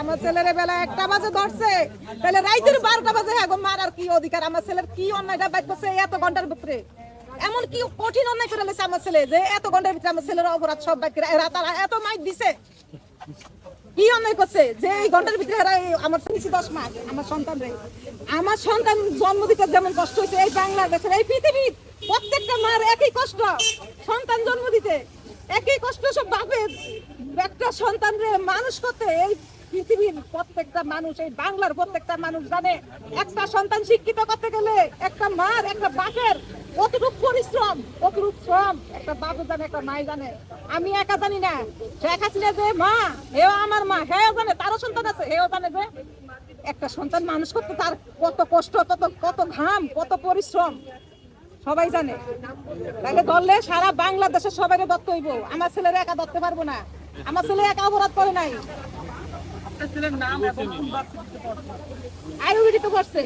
আমার ছেলের বেলা একটা বাজে ধরছে। তাহলে রাইতের বারোটা বাজে হ্যাঁ মার আর কি অধিকার? আমার ছেলের কি অন্যায়টা বাইক করছে এত ঘণ্টার ভিতরে? এমন কি কঠিন অন্যায় করে লেছে আমার ছেলে যে এত ঘণ্টার ভিতরে আমার ছেলের অপরাধ সব বাইক তারা এত মাইক দিছে। কি অন্যায় করছে যে এই ঘণ্টার ভিতরে এরা আমার শুনেছি দশ মাস, আমার সন্তান রে। আমার সন্তান জন্ম দিতে যেমন কষ্ট হয়েছে এই বাংলাদেশের, এই পৃথিবীর প্রত্যেকটা মার একই কষ্ট। সন্তান জন্ম দিতে একই কষ্ট সব বাপের। একটা সন্তান রে মানুষ করতে এই প্রত্যেকটা মানুষ, এই বাংলার প্রত্যেকটা মানুষ জানে, একটা সন্তান শিক্ষিত করতে গেলে একটা মার, একটা বাপের কতটুকু পরিশ্রম কতটুকু শ্রম, একটা বাবু জানে, একটা মাই জানে। আমি একা জানি না, শেখ হাসিনা যে মা আমার মা, হেও জানে, তারও সন্তান আছে, হেও জানে যে একটা সন্তান মানুষ করতে তার কত কষ্ট, কত কত ঘাম, কত পরিশ্রম, সবাই জানে। তাহলে ধরলে সারা বাংলাদেশে সবাই ধরতে হইব। আমার ছেলেরা একা ধরতে পারব না। আমার ছেলে একা অপরাধ করে নাই। আয়ুর্বেদিক তো করছে।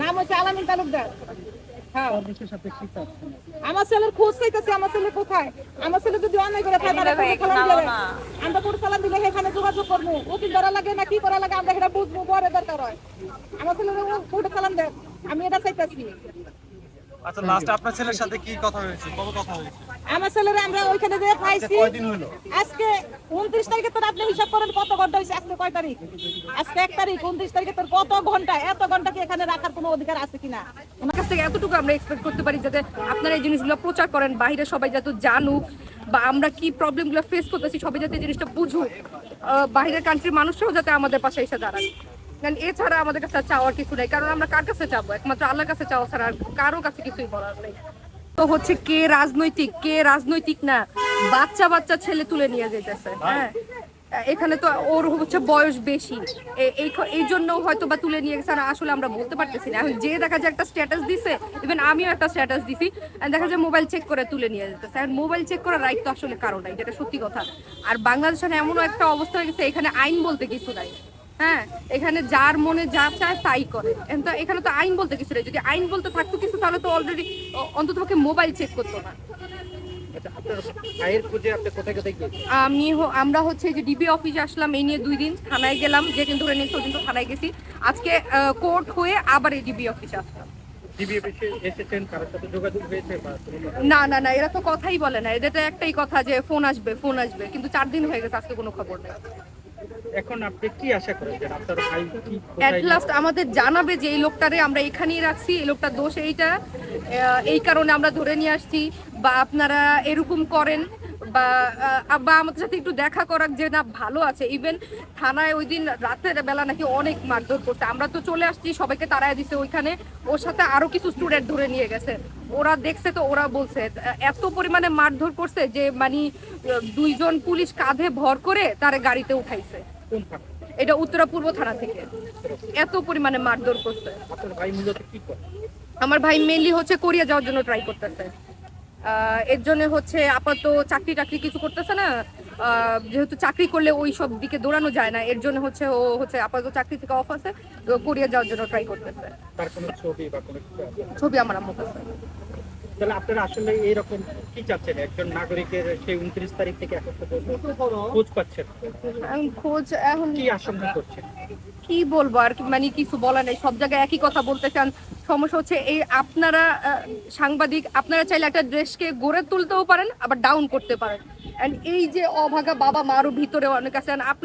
নাম? হচ্ছে আলামিন তালুকদার। হ্যাঁ। আমার ছেলের খোঁজ চাইতেছে আমার ছেলে কোথায়? আমার ছেলে যদি অন্যায় করে থাকে তাহলে কোর্টে চালান দিলে আমরা কোর্টে চালান দিলে এখানে যোগাযোগ করব। উকিল ধরা লাগে না কি করা লাগে আমরা বুঝব দরকার হয়। আমার কোর্টে দেন? আমি এটা চাইতেছি। আচ্ছা লাস্ট আপনার ছেলের সাথে কি কথা হয়েছে? কবে কথা হয়েছে? আমার ছেলেরা আমরা ওইখানে যে পাইছি কয়দিন হলো? আজকে উনত্রিশ তারিখে তোর আপনি হিসাব করেন কত ঘণ্টা হয়েছে? আজকে কয় তারিখ? আজকে এক তারিখ উনত্রিশ তারিখে তোর কত ঘণ্টা? এত ঘণ্টা কি এখানে রাখার কোনো অধিকার আছে কিনা? ওনার কাছ থেকে এতটুকু আমরা এক্সপেক্ট করতে পারি যাতে আপনারা এই জিনিসগুলো প্রচার করেন বাইরে সবাই যাতে জানুক বা আমরা কি প্রবলেমগুলো ফেস করতেছি সবাই যাতে জিনিসটা বুঝুক। বাইরের কান্ট্রির মানুষরাও যাতে আমাদের পাশে এসে দাঁড়ায়। কারণ এছাড়া আমাদের কাছে চাওয়ার কিছু নেই কারণ আমরা কার কাছে চাবো? একমাত্র আল্লাহর কাছে চাওয়া ছাড়া আর কারও কাছে কিছুই বলার নেই। তো হচ্ছে কে রাজনৈতিক কে রাজনৈতিক না বাচ্চা বাচ্চা ছেলে তুলে নিয়ে যেতেছে হ্যাঁ? এখানে তো ওর হচ্ছে বয়স বেশি। এই জন্য হয়তো বা তুলে নিয়ে গেছে আর আসলে আমরা বলতে পারতেছি না। এখন যে দেখা যায় একটা স্ট্যাটাস দিছে ইভেন আমিও একটা স্ট্যাটাস দিছি দেখা যায় মোবাইল চেক করে তুলে নিয়ে যেতেছে। আর মোবাইল চেক করার রাইট তো আসলে কারও নাই যেটা সত্যি কথা। আর বাংলাদেশের এমনও একটা অবস্থা হয়ে গেছে এখানে আইন বলতে কিছু নাই। হ্যাঁ এখানে যার মনে যা চায় তাই করে। তো এখানে তো আইন বলতে কিছু নেই। যদি আইন বলতে থাকতো কিছু তাহলে তো অলরেডি অন্তত মোবাইল চেক করতো না। আচ্ছা আমি আমরা হচ্ছে যে ডিবি অফিসে আসলাম এই নিয়ে দুই দিন থানায় গেলাম যে কিন্তু ধরে নিয়ে পর্যন্ত থানায় গেছি। আজকে কোর্ট হয়ে আবার এই ডিবি অফিসে আসলাম? না না না এরা তো কথাই বলে না। এদের তো একটাই কথা যে ফোন আসবে ফোন আসবে। কিন্তু চার দিন হয়ে গেছে আজকে কোনো খবর নেই। এখন আপনি কি আশা করেন যে আপনার ভাই কি অ্যাট লাস্ট আমাদের জানাবে যে এই লোকটারে আমরা এখানেই রাখছি এই লোকটার দোষ এইটা। এই কারণে আমরা ধরে নিয়ে আসছি। বা আপনারা এরকম করেন বা বা আমাদের সাথে একটু দেখা করার যে না ভালো আছে। ইভেন থানায় ওই দিন রাতের বেলা নাকি অনেক মারধর করছে। আমরা তো চলে আসছি সবাইকে তাড়ায় দিছে ওইখানে। ওর সাথে আরও কিছু স্টুডেন্ট ধরে নিয়ে গেছে। ওরা দেখছে তো ওরা বলছে এত পরিমাণে মারধর করছে যে মানে দুইজন পুলিশ কাঁধে ভর করে তারে গাড়িতে উঠাইছে। এটা উত্তরা পূর্ব থানা থেকে। এত পরিমাণে মারধর করছে। আপনার ভাই মূলত কি করে? আমার ভাই মেনলি হচ্ছে কোরিয়া যাওয়ার জন্য ট্রাই করতেছে। এর জন্য হচ্ছে আপাতত চাকরি টাকরি কিছু করতেছে না। আহ, যেহেতু চাকরি করলে ওই সব দিকে দৌড়ানো যায় না এর জন্য হচ্ছে ও হচ্ছে আপাতত চাকরি থেকে অফ আছে কোরিয়া যাওয়ার জন্য ট্রাই করতেছে? ছবি আমার আম্মু কাছে। তাহলে আপনারা আসলে এইরকম কি চাচ্ছেন? একজন নাগরিকের সেই উনত্রিশ তারিখ থেকে এখন পর্যন্ত খোঁজ পাচ্ছেন? খোঁজ এখন কি আশঙ্কা করছেন? কি বলব আর মানে কিছু বলা নেই। সব জায়গায় একই কথা বলতে চান। সমস্যা হচ্ছে এই আপনারা সাংবাদিক আপনারা চাইলে একটা দেশকে গড়ে তুলতেও পারেন আবার ডাউন করতে পারেন। এন্ড এই যে অভাগা বাবা মারও ভিতরে অনেক আছেন আপনার